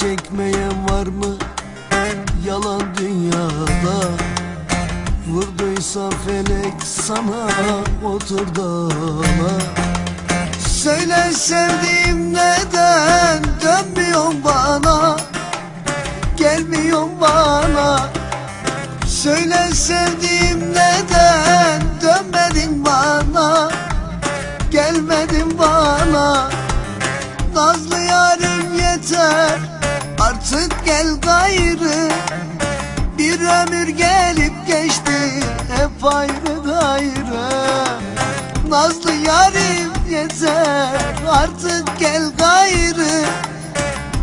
çekmeyen var mı? Yalan dünyada. Vurduysa felek sana otur dağına. Söyle sevdiğim neden dönmüyorsun bana? Gelmiyorsun bana. Söyle sevdiğim neden Artık gel gayrı Bir ömür gelip geçti Hep ayrı gayrı. Nazlı yarim yeter Artık gel gayrı.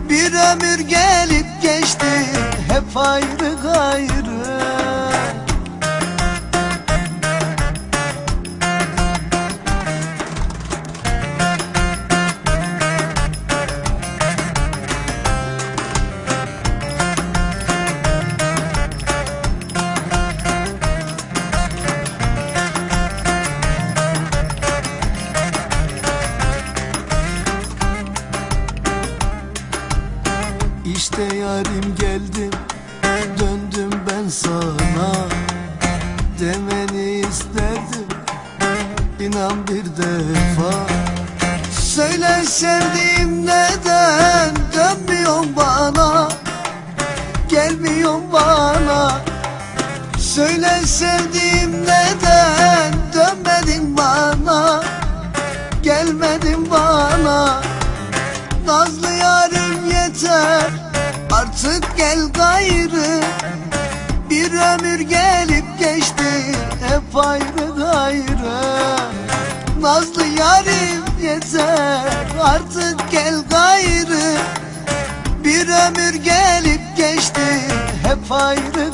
Bir ömür gelip geçti Hep ayrı gayrı İşte yarim geldim Döndüm ben sana. Demeni isterdim İnan bir defa. Söyle sevdiğim neden Dönmüyorsun bana? Gelmiyorsun bana. Söyle sevdiğim neden Dönmedin bana? Gelmedin bana. Nazlı Artık gel gayrı Bir ömür gelip geçti Hep ayrı gayrı. Nazlı yarim yeter Artık gel gayrı. Bir ömür gelip geçti Hep ayrı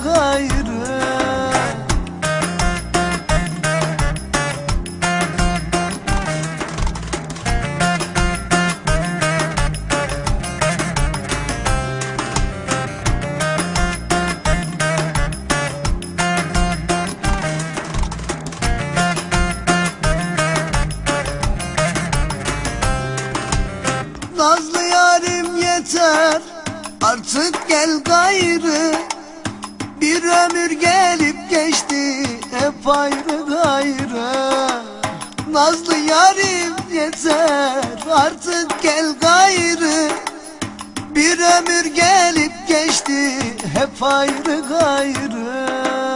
Nazlı yarim yeter. Artık gel gayrı. Bir ömür gelip geçti Hep ayrı gayrı. Nazlı yarim yeter. Artık gel gayrı. Bir ömür gelip geçti Hep ayrı gayrı